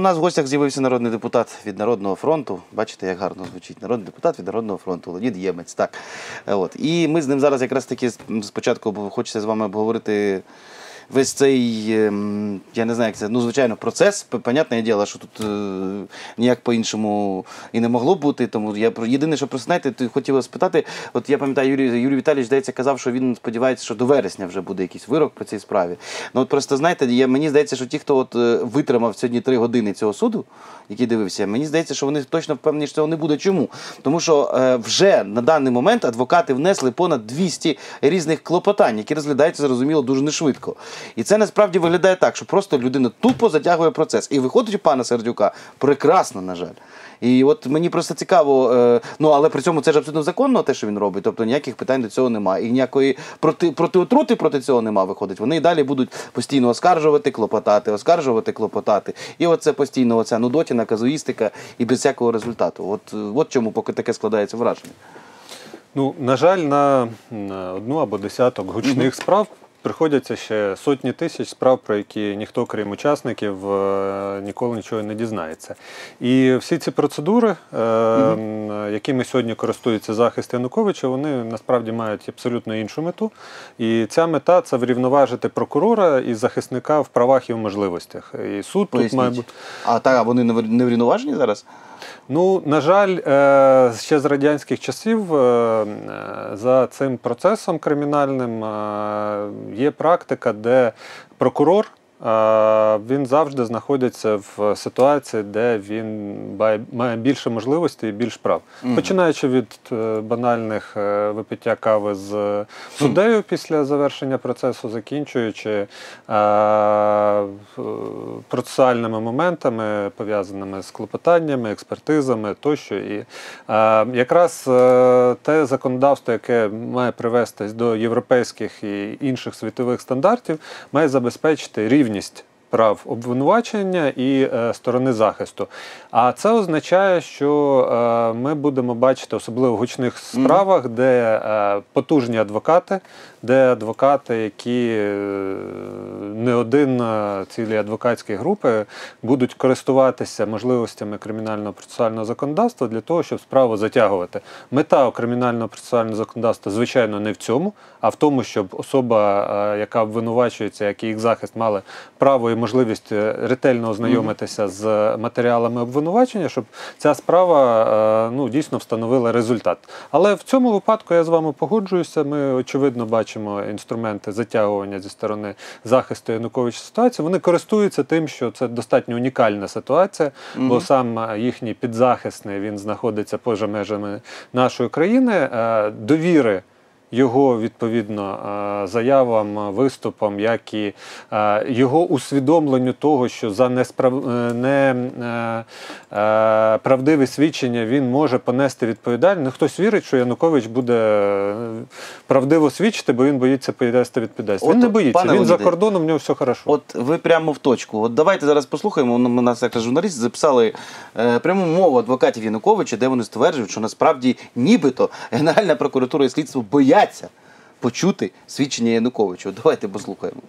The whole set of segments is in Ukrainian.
У нас в гостях з'явився народний депутат від Народного фронту. Бачите, як гарно звучить. Народний депутат від Народного фронту, Леонід Ємець. Так. От. І ми з ним зараз якраз таки спочатку хочеться з вами обговорити весь цей, ем, я не знаю, як це, ну, звичайно, процес. Понятне діло, що тут е, ніяк по-іншому і не могло бути. Тому я про- єдине, що просто знаєте, хотів спитати. От я пам'ятаю, Юрій, Юрій Віталійович, здається, казав, що він сподівається, що до вересня вже буде якийсь вирок по цій справі. Ну от просто знаєте, я, мені здається, що ті, хто от е, витримав сьогодні три години цього суду, який дивився, мені здається, що вони точно впевнені, що цього не буде. Чому? Тому що е, вже на даний момент адвокати внесли понад 200 різних клопотань, які розглядаються, зрозуміло, дуже нешвидко. І це насправді виглядає так, що просто людина тупо затягує процес. І виходить у пана Сердюка прекрасно, на жаль. І от мені просто цікаво, е, ну але при цьому це ж абсолютно законно, те, що він робить. Тобто ніяких питань до цього немає. І ніякої проти, протиотрути проти цього немає, виходить. Вони і далі будуть постійно оскаржувати, клопотати, оскаржувати, клопотати. І оце постійно оця нудотіна, казуїстика і без всякого результату. От, от чому поки таке складається враження. Ну, на жаль, на, на одну або десяток гучних справ приходяться ще сотні тисяч справ, про які ніхто, крім учасників, е, ніколи нічого не дізнається. І всі ці процедури, е, якими сьогодні користується захист Януковича, вони насправді мають абсолютно іншу мету. І ця мета це врівноважити прокурора і захисника в правах і в можливостях. І суд тут має бути. А так, а вони не врівноважені зараз? Ну, на жаль, е, ще з радянських часів е, за цим процесом кримінальним е, є практика, де прокурор. Він завжди знаходиться в ситуації, де він має більше можливостей і більш прав. Починаючи від е, банальних е, випиття кави з суддею після завершення процесу, закінчуючи е, процесуальними моментами, пов'язаними з клопотаннями, експертизами тощо. І якраз те законодавство, яке має привестись до європейських і інших світових стандартів, має забезпечити рівність. Прав обвинувачення і е, сторони захисту. А це означає, що е, ми будемо бачити, особливо в гучних справах, де е, потужні адвокати, де адвокати, які е, не один цілі адвокатські групи будуть користуватися можливостями кримінального процесуального законодавства для того, щоб справу затягувати. Мета кримінального процесуального законодавства, звичайно, не в цьому, а в тому, щоб особа, е, яка обвинувачується, як їх захист, мали право і можливість е, ретельно ознайомитися з матеріалами обвинувачення, щоб ця справа ну, дійсно встановила результат. Але в цьому випадку я з вами погоджуюся. Ми очевидно бачимо інструменти затягування зі сторони захисту Януковича ситуації. Вони користуються тим, що це достатньо унікальна ситуація, бо сам е, їхній підзахисний він знаходиться поза межами нашої країни. Е, Довіри його відповідно е, заявам, е, виступам, як і е, його усвідомленню того, що за несправ... не, правдиве свідчення він може понести відповідальність. Ну, Хтось вірить, що Янукович буде правдиво свідчити, бо він боїться понести відповідальність. Він От, не боїться. Він за кордоном, в нього все хорошо. От ви прямо в точку. От давайте зараз послухаємо. ну, Ми нас як журналіст записали пряму мову адвокатів Януковича, де вони стверджують, що насправді нібито Генеральна прокуратура і слідство бояться почути свідчення Януковича. Давайте послухаємо.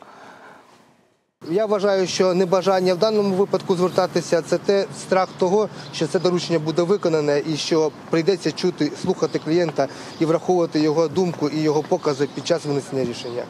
Я вважаю, що небажання в даному випадку звертатися це те страх того, що це доручення буде виконане і що прийдеться чути, слухати клієнта і враховувати його думку і його покази під час винесення рішення.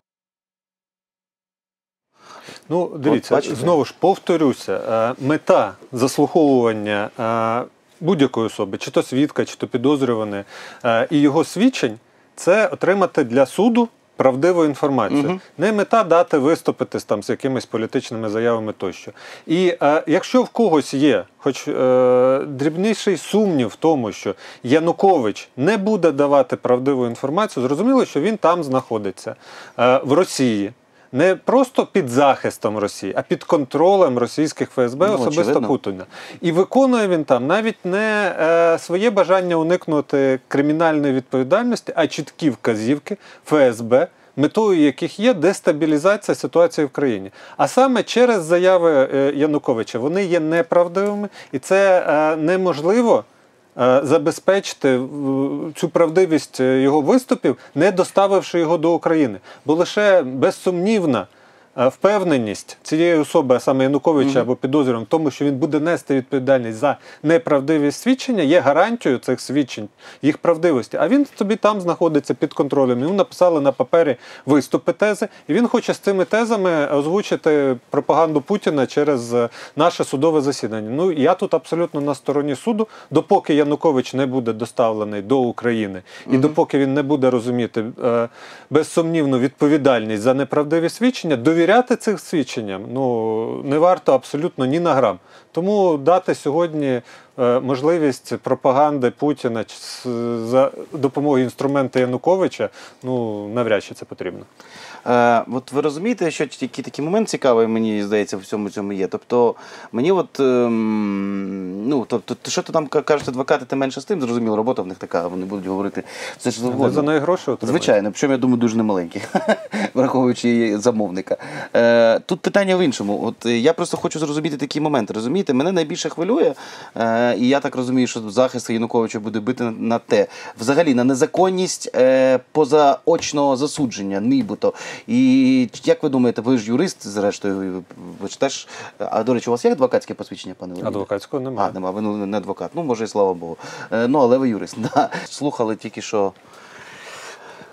Ну, дивіться, бачите? знову ж повторюся, е, мета заслуховування е, будь-якої особи, чи то свідка, чи то підозрюваний, е, і його свідчень це отримати для суду. Правдиву інформацію. Не мета дати виступити з, там, з якимись політичними заявами тощо. І е, якщо в когось є хоч е, дрібніший сумнів в тому, що Янукович не буде давати правдиву інформацію, зрозуміло, що він там знаходиться е, в Росії не просто під захистом Росії, а під контролем російських ФСБ, Ну, особисто очевидно. Путіна. І виконує він там навіть не е, своє бажання уникнути кримінальної відповідальності, а чіткі вказівки ФСБ. Метою яких є дестабілізація ситуації в країні, а саме через заяви е, Януковича вони є неправдивими, і це е, неможливо забезпечити е, цю правдивість е, його виступів, не доставивши його до України. Бо лише безсумнівна впевненість цієї особи, а саме Януковича або підозрюваного, в тому, що він буде нести відповідальність за неправдиві свідчення, є гарантією цих свідчень, їх правдивості. А він собі там знаходиться під контролем. Йому написали на папері виступи тези, і він хоче з цими тезами озвучити пропаганду Путіна через е, наше судове засідання. Ну я тут абсолютно на стороні суду, допоки Янукович не буде доставлений до України, і допоки він не буде розуміти е, безсумнівну відповідальність за неправдиві свідчення, довіряти цим свідченням ну не варто абсолютно ні на грам. Тому дати сьогодні е, можливість пропаганди Путіна за допомогою інструменту Януковича, ну навряд чи це потрібно. Е, от ви розумієте, що який такий момент цікавий, мені здається, в всьому цьому є. Тобто, мені от, ем, ну, тобто, то, що то там ка- кажуть адвокати, ти менше з тим, зрозуміло, робота в них така, вони будуть говорити що Вони завгодно. за неї гроші отримують. Звичайно, причому я думаю, дуже немаленькі, враховуючи її замовника. Е, тут питання в іншому. От е, я просто хочу зрозуміти такі моменти. Розумієте, мене найбільше хвилює, е, і я так розумію, що захист Януковича буде бити на, на те, взагалі на незаконність е, позаочного засудження, нібито. І як ви думаєте, ви ж юрист, зрештою, ви ж теж. А до речі, у вас є адвокатське посвідчення, пане Леоніде? Адвокатського немає. А, нема, ви ну, не адвокат. Ну, може, і слава Богу. Е, ну, але ви юрист. Да. Слухали тільки що.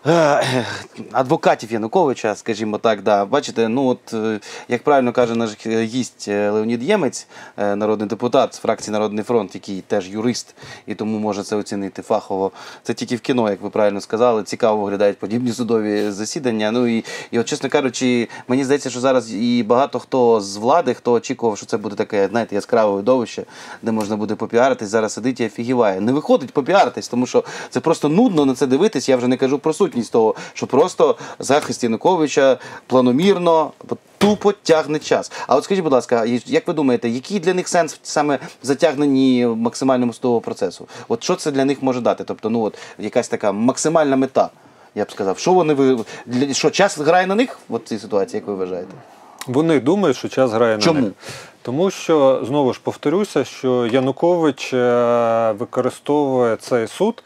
Е, Адвокатів Януковича, скажімо так, да. бачите, ну от е, як правильно каже наш гість е, Леонід Ємець, народний депутат з фракції Народний фронт, який теж юрист і тому може це оцінити фахово. Це тільки в кіно, як ви правильно сказали. Цікаво виглядають подібні судові засідання. Ну і, і от, чесно кажучи, мені здається, що зараз і багато хто з влади, хто очікував, що це буде таке, знаєте, яскраве видовище, де можна буде попіаритись, зараз сидить і офігіває. Не виходить попіаритись, тому що це просто нудно на це дивитись. Я вже не кажу про сутність того, що просто захист Януковича планомірно. Тупо тягне час. А от скажіть, будь ласка, як ви думаєте, який для них сенс саме в затягненні максимальному судового процесу? От що це для них може дати? Тобто, ну от якась така максимальна мета, я б сказав. Що вони ви для що час грає на них в цій ситуації, як ви вважаєте? Вони думають, що час грає на Чому? них. Тому що знову ж повторюся, що Янукович е, використовує цей суд,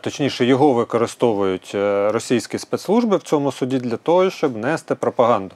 точніше, його використовують е, російські спецслужби в цьому суді для того, щоб нести пропаганду.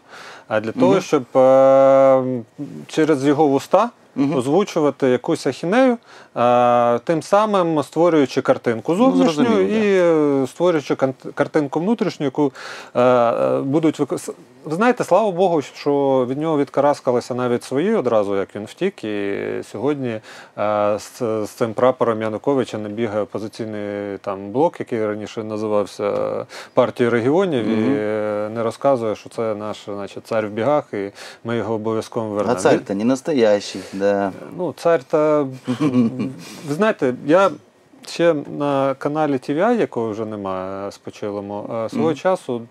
А для того, щоб е, через його вуста. Озвучувати якусь ахінею, е, тим самим створюючи картинку зовнішню Ну, і е, створюючи картинку внутрішню, яку е, е, будуть використовувати. Ви знаєте, слава Богу, що від нього відкараскалися навіть свої одразу, як він втік. І сьогодні е, з, цим прапором Януковича не бігає опозиційний там блок, який раніше називався е, партією регіонів, і е, не розказує, що це наш значить, цар в бігах, і ми його обов'язково А вернемо. цар-то не настоящий. Да. Ну, цар та. Ви знаєте, я ще на каналі TVI, якого вже немає спочилому, е, свого часу.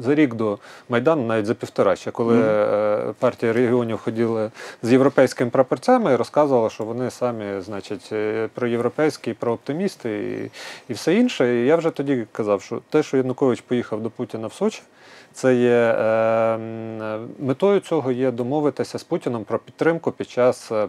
За рік до Майдану, навіть за півтора, ще коли е, партія регіонів ходила з європейськими прапорцями і розказувала, що вони самі, значить, е, проєвропейські, прооптимісти і, і все інше. І я вже тоді казав, що те, що Янукович поїхав до Путіна в Сочі, це є е, метою цього є домовитися з Путіном про підтримку під час е,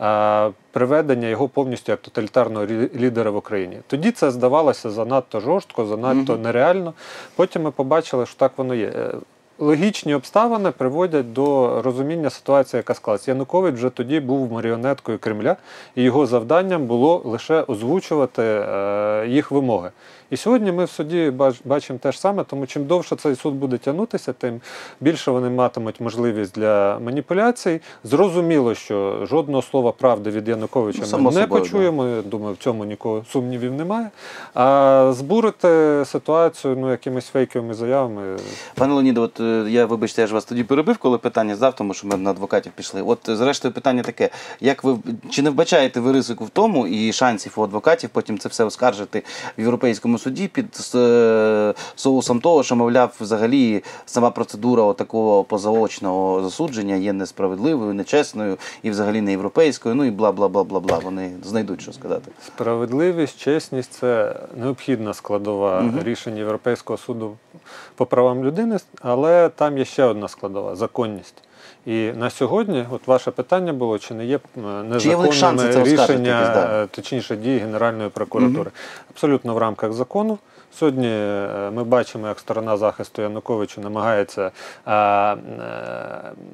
е, приведення його повністю як тоталітарного лідера в Україні. Тоді це здавалося занадто жорстко, занадто нереально. Потім ми побачили, що так воно є. Е, Логічні обставини приводять до розуміння ситуації, яка склалася. Янукович вже тоді був маріонеткою Кремля, і його завданням було лише озвучувати е, їх вимоги. І сьогодні ми в суді бачимо те ж саме, тому чим довше цей суд буде тягнутися, тим більше вони матимуть можливість для маніпуляцій. Зрозуміло, що жодного слова правди від Януковича Ну, ми не собою, да. почуємо. Я думаю, в цьому нікого сумнівів немає. А збурити ситуацію ну, якимись фейковими заявами. Пане Леоніде, от е, я вибачте, я ж вас тоді перебив, коли питання здав, тому що ми на адвокатів пішли. От е, зрештою питання таке: як ви чи не вбачаєте ви ризику в тому і шансів у адвокатів потім це все оскаржити в європейському суді під е, соусом того, що мовляв, взагалі сама процедура такого позаочного засудження є несправедливою, нечесною і взагалі не європейською. Ну і бла бла бла бла бла. Вони знайдуть що сказати. Справедливість, чесність це необхідна складова рішень Європейського суду по правам людини, але там є ще одна складова законність. І на сьогодні, от ваше питання було, чи не є незаконними є шанси незаконними це рішення, якось, да? е, точніше дії Генеральної прокуратури. Абсолютно в рамках закону. Сьогодні е, ми бачимо, як сторона захисту Януковича намагається а, а,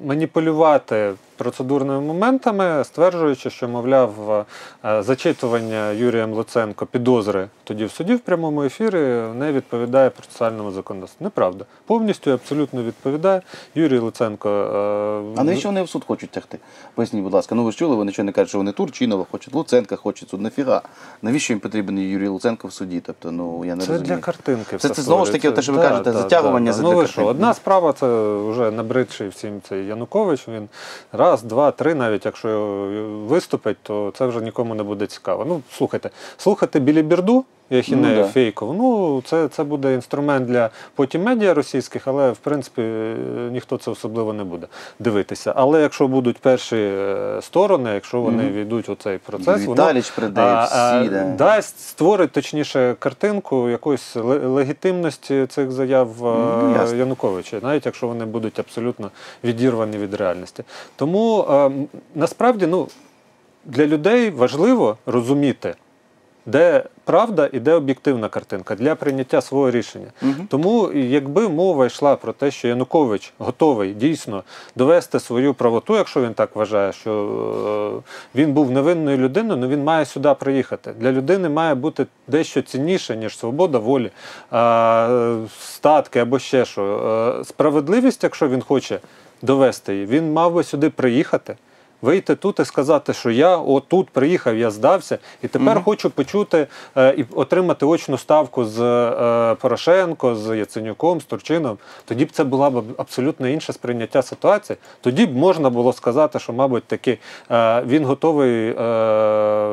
маніпулювати процедурними моментами, стверджуючи, що, мовляв, е, зачитування Юрієм Луценко підозри тоді в суді в прямому ефірі не відповідає процесуальному законодавству. Неправда. Повністю абсолютно відповідає. Юрій Луценко. е, А навіщо вони в суд хочуть тягти? Поясніть, будь ласка. Ну ви ж чули, вони нічого не кажуть, що вони Турчинова хочуть, Луценка хочуть суд. Нафіга? Навіщо їм потрібен Юрій Луценко в суді? Тобто, ну я не Це розумію. для картинки. Це- це знову ж таки те, що ви кажете, затягування да. задля Ну ви що, одна справа це вже набридший всім цей Янукович. Він раз, два, три, навіть якщо виступить, то це вже нікому не буде цікаво. Ну, слухайте, слухати біліберду. Яхінею Ну, да. фейкову. Ну, це, це буде інструмент для потім медіа російських, але в принципі е, ніхто це особливо не буде дивитися. Але якщо будуть перші е, сторони, якщо вони Мгм. війдуть у цей процес, воно Віталіч прийде, всі, да. дасть створить точніше картинку якоїсь ле- легітимності цих заяв е, Ну, ясно. Януковича, навіть якщо вони будуть абсолютно відірвані від реальності. Тому е, м, насправді ну, для людей важливо розуміти. Де правда і де об'єктивна картинка для прийняття свого рішення. Мгм. Тому, якби мова йшла про те, що Янукович готовий дійсно довести свою правоту, якщо він так вважає, що е, він був невинною людиною, ну він має сюди приїхати. Для людини має бути дещо цінніше, ніж свобода волі, е, статки або ще що. Е, Справедливість, якщо він хоче довести її, він мав би сюди приїхати. Вийти тут і сказати, що я отут приїхав, я здався, і тепер Мгм. хочу почути е, і отримати очну ставку з е, Порошенко, з Яценюком, з Турчином. Тоді б це була б абсолютно інше сприйняття ситуації. Тоді б можна було сказати, що, мабуть, таки е, він готовий е,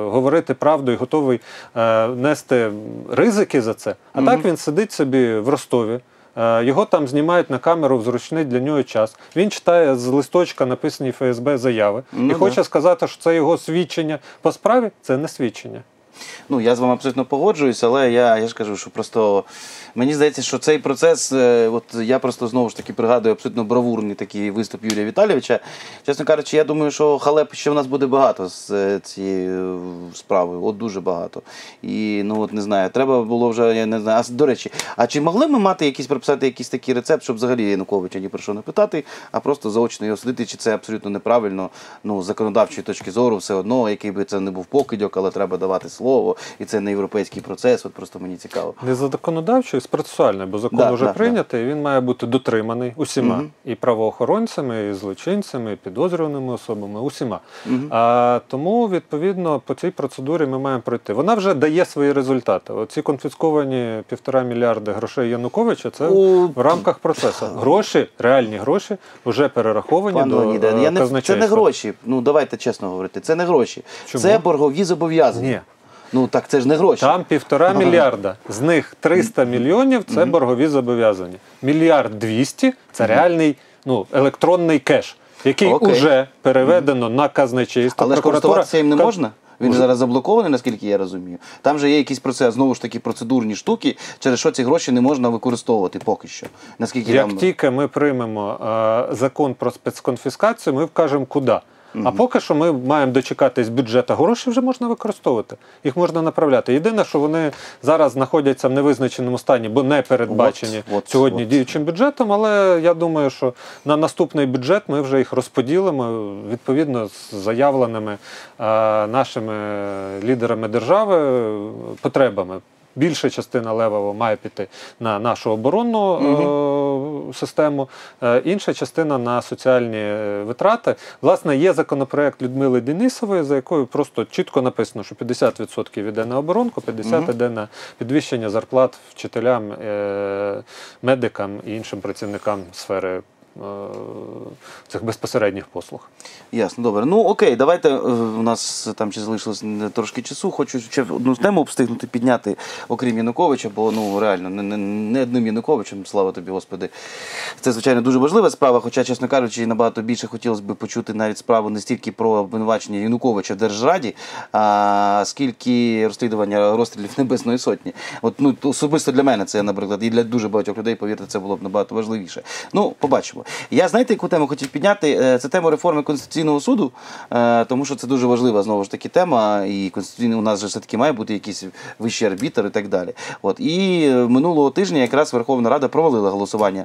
говорити правду і готовий е, нести ризики за це. А Мгм. так він сидить собі в Ростові. Е, Його там знімають на камеру в зручний для нього час. Він читає з листочка написані ФСБ заяви Ну і да. хоче сказати, що це його свідчення по справі. Це не свідчення. Ну, я з вами абсолютно погоджуюсь, але я, я ж кажу, що просто мені здається, що цей процес, е, от я просто знову ж таки пригадую абсолютно бравурний такий виступ Юрія Віталійовича. Чесно кажучи, я думаю, що халеп ще в нас буде багато з е, цією е, справою, от дуже багато. І ну от не знаю, треба було вже, я не знаю. А до речі, а чи могли ми мати якийсь прописати якийсь такий рецепт, щоб взагалі Януковича ні про що не питати, а просто заочно його судити, чи це абсолютно неправильно, ну, з законодавчої точки зору, все одно, який би це не був покидьок, але треба давати слово, і це не європейський процес. От просто мені цікаво. Не за законодавчою, з процесуальною, бо закон Да, вже да, прийнятий, і він має бути дотриманий усіма Мгм. і правоохоронцями, і злочинцями, і підозрюваними особами, усіма. Мгм. А, тому, відповідно, по цій процедурі ми маємо пройти. Вона вже дає свої результати. Оці конфісковані півтора мільярди грошей Януковича це У- в рамках процесу. Гроші, реальні гроші, вже перераховані Пан до Леоніде, я не, це не гроші. Ну давайте чесно говорити. Це не гроші. Чому? Це боргові зобов'язання. Ні. Ну так це ж не гроші. Там півтора мільярда. З них 300 мільйонів це боргові зобов'язання. Мільярд 200 це реальний ну, електронний кеш, який Окей. вже переведено на казначейство. Але ж Прокуратура- користуватися їм не Ка- можна. Він Уже. зараз заблокований, наскільки я розумію. Там же є якийсь процес, знову ж таки, процедурні штуки, через що ці гроші не можна використовувати поки що. Наскільки Як там... тільки ми приймемо е, закон про спецконфіскацію, ми вкажемо куди. А поки що ми маємо дочекатись бюджету. Гроші вже можна використовувати, їх можна направляти. Єдине, що вони зараз знаходяться в невизначеному стані, бо не передбачені От, от, сьогодні от. діючим бюджетом. Але я думаю, що на наступний бюджет ми вже їх розподілимо відповідно з заявленими е, нашими лідерами держави потребами. Більша частина левого має піти на нашу оборонну е, систему, е, інша частина на соціальні е, витрати. Власне, є законопроект Людмили Денисової, за якою просто чітко написано, що 50% йде на оборонку, 50% йде на підвищення зарплат вчителям, е, медикам і іншим працівникам сфери. Е, Цих безпосередніх послуг. Ясно, добре. Ну окей, давайте е, у нас там ще залишилось трошки часу. Хочу ще одну тему встигнути підняти, окрім Януковича, бо ну реально не, не, не одним Януковичем, слава тобі, Господи. Це звичайно дуже важлива справа. Хоча, чесно кажучи, набагато більше хотілося б почути навіть справу не стільки про обвинувачення Януковича в Держраді, а скільки розслідування розстрілів Небесної Сотні. От ну особисто для мене це, наприклад, і для дуже багатьох людей, повірте, це було б набагато важливіше. Ну, побачимо. Я знаєте, яку тему хотів підняти? Е, Це тема реформи Конституційного суду, е, тому що це дуже важлива знову ж таки тема, і конституційний у нас же все-таки має бути якийсь вищий арбітр і так далі. От і е, минулого тижня якраз Верховна Рада провалила голосування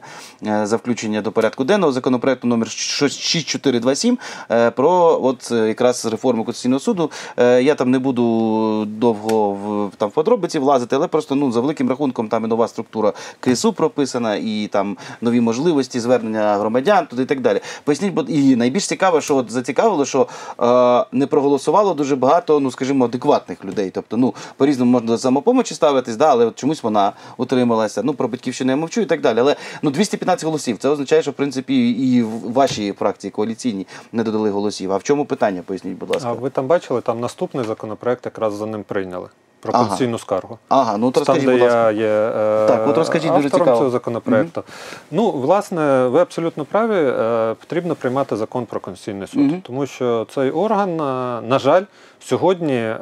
за включення до порядку денного законопроекту номер 6427 е, про от якраз реформу Конституційного суду. Я там не буду довго в там в подробиці влазити, але просто ну за великим рахунком там і нова структура КСУ прописана, і там нові можливості звернення громадян туди і так далі. Поясніть, бо і найбільш цікаве, що от зацікавило, що е, не проголосувало дуже багато, ну скажімо, адекватних людей. Тобто, ну по різному можна до самопомочі ставитись, да, але от чомусь вона утрималася. Ну про батьківщину я мовчу і так далі. Але ну 215 голосів. Це означає, що в принципі і в вашій фракції коаліційній не додали голосів. А в чому питання? Поясніть, будь ласка. А ви там бачили, там наступний законопроект якраз за ним прийняли про Ага. конституційну скаргу. Ага, ну то Там, розкажіть, де будь ласка. я є е, Так, от розкажіть, дуже автором цікаво. цього законопроекту. Ну, власне, ви абсолютно праві. е, Потрібно приймати закон про Конституційний суд, Мгм. тому що цей орган, е, на жаль, сьогодні е,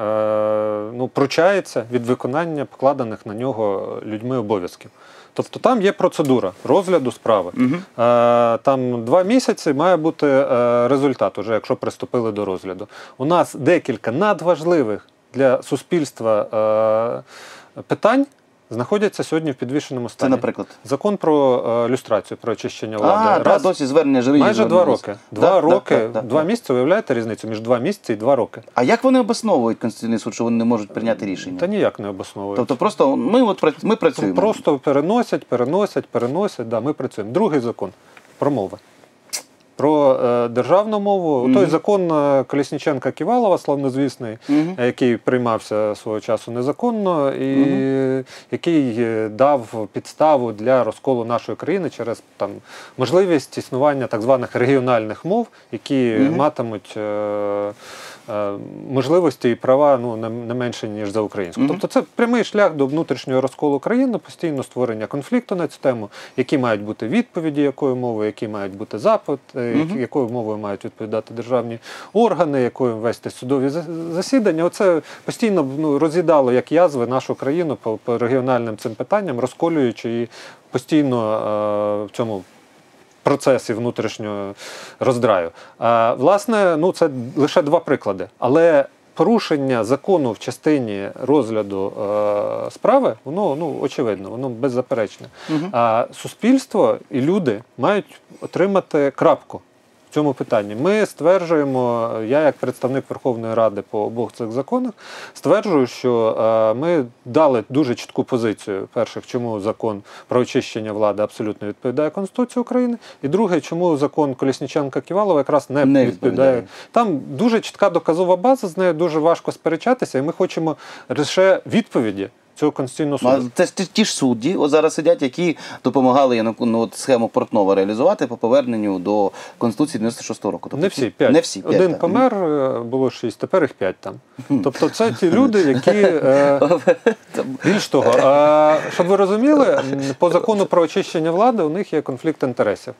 ну, пручається від виконання покладених на нього людьми обов'язків. Тобто там є процедура розгляду справи. Е, Там два місяці має бути е, результат, уже якщо приступили до розгляду. У нас декілька надважливих для суспільства е, питань знаходяться сьогодні в підвішеному стані. Це, наприклад. Закон про е, люстрацію, про очищення влади. А, да, досі звернення журі. Майже два роки. Два роки, два місяці. уявляєте різницю між два місяці і два роки. А як вони обосновують Конституційний суд, що вони не можуть прийняти рішення? Та ніяк не обосновують. Тобто просто ми от ми працюємо. Просто переносять, переносять, переносять. Да, ми працюємо. Другий закон про мови. Про е, державну мову. Мгм. Той закон е, Колісніченка Ківалова, славнозвісний, mm -hmm. який приймався свого часу незаконно, і Мгм. який е, дав підставу для розколу нашої країни через там можливість існування так званих регіональних мов, які матимуть. Е, Можливості і права ну не, менше ніж за українську. Мгм. Тобто це прямий шлях до внутрішнього розколу країни, постійно створення конфлікту на цю тему, які мають бути відповіді, якою мовою, які мають бути запити, Мгм. якою мовою мають відповідати державні органи, якою вести судові засідання. Оце постійно ну, роз'їдало як язви нашу країну по, по регіональним цим питанням, розколюючи її постійно е, в цьому. Процесі внутрішнього роздраю. А, власне, ну це лише два приклади. Але порушення закону в частині розгляду е, справи, воно ну очевидно, воно беззаперечне. Угу. А суспільство і люди мають отримати крапку цьому питанні. Ми стверджуємо, я як представник Верховної Ради по обох цих законах, стверджую, що е, ми дали дуже чітку позицію. Перших, чому закон про очищення влади абсолютно відповідає Конституції України, і друге, чому закон Колісніченка Ківалова якраз не, Не відповідає. відповідає. Там дуже чітка доказова база, з нею дуже важко сперечатися, і ми хочемо лише відповіді цього конституційного суду. Це ж ті, ж судді, от зараз сидять, які допомагали ну, от схему Портнова реалізувати по поверненню до Конституції 96-го року. Тобто Не всі п'ять. Не всі. Один так. помер, е, було шість, тепер їх п'ять там. Тобто це ті люди, які. е, Більш того, е, щоб ви розуміли, по закону про очищення влади у них є конфлікт інтересів.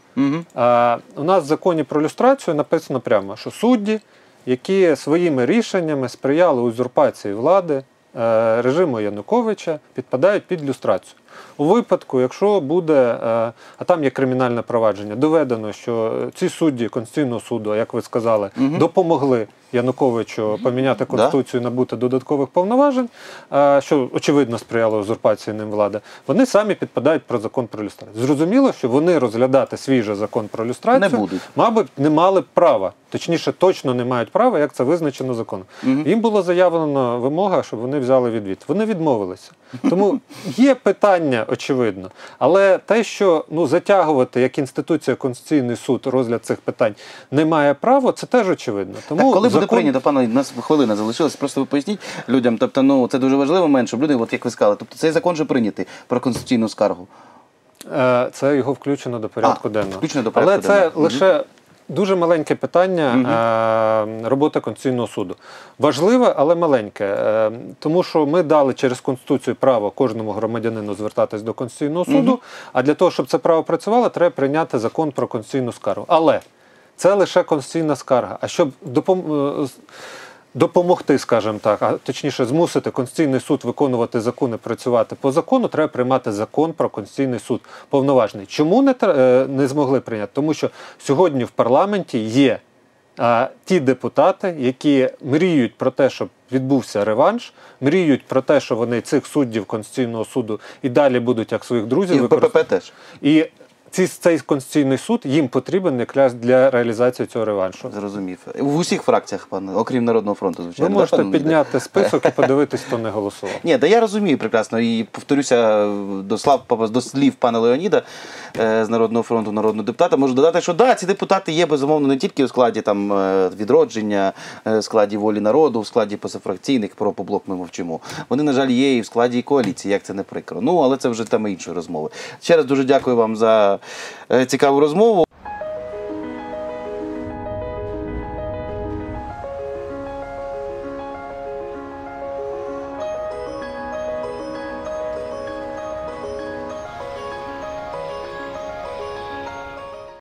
А у нас в законі про люстрацію написано прямо, що судді, які своїми рішеннями сприяли узурпації влади е, режиму Януковича, підпадають під люстрацію. У випадку, якщо буде, е, а там є кримінальне провадження, доведено, що ці судді Конституційного суду, як ви сказали, Мгм. допомогли Януковичу поміняти конституцію, набути додаткових повноважень, е, що очевидно сприяло узурпації ним влади, вони самі підпадають про закон про люстрацію. Зрозуміло, що вони розглядати свій же закон про люстрацію Не будуть. мабуть, не мали б права. Точніше, точно не мають права, як це визначено законом. Мгм. Їм було заявлено вимога, щоб вони взяли відвід. Вони відмовилися. Тому є питання, очевидно. Але те, що ну, затягувати як інституція Конституційний суд розгляд цих питань не має права, це теж очевидно. Тому так, коли буде прийнято, пане, у нас хвилина залишилась, просто ви поясніть людям. Тобто, ну це дуже важливий момент, щоб люди, от як ви сказали, тобто цей закон вже прийнятий про конституційну скаргу. Е, Це його включено до порядку А, денного. включено до порядку Але це денного. Мгм. лише дуже маленьке питання угу. робота Конституційного суду. Важливе, але маленьке. Е, тому що ми дали через Конституцію право кожному громадянину звертатись до Конституційного суду. Угу. А для того, щоб це право працювало, треба прийняти закон про конституційну скаргу. Але це лише конституційна скарга. А щоб допом... допомогти, скажімо так, а точніше змусити Конституційний суд виконувати закони, працювати по закону, треба приймати закон про Конституційний суд повноважний. Чому не, е, не змогли прийняти? Тому що сьогодні в парламенті є а, ті депутати, які мріють про те, щоб відбувся реванш, мріють про те, що вони цих суддів Конституційного суду і далі будуть як своїх друзів І в. ППП теж. І ці, цей конституційний суд їм потрібен якраз для реалізації цього реваншу. Зрозумів. В усіх фракціях, пане, окрім Народного фронту, звичайно. да, можете Леоніде? підняти список і подивитись, хто не голосував. Ні, да я розумію прекрасно. І повторюся до слав до слів пана Леоніда е, з Народного фронту, народного депутата. Можу додати, що да, ці депутати є безумовно не тільки у складі там е, відродження, е, в складі волі народу, в складі позафракційних про поблок ми мовчимо. Вони, на жаль, є і в складі коаліції, як це не прикро. Ну але це вже тема іншої розмови. Ще раз дуже дякую вам за е, цікаву розмову.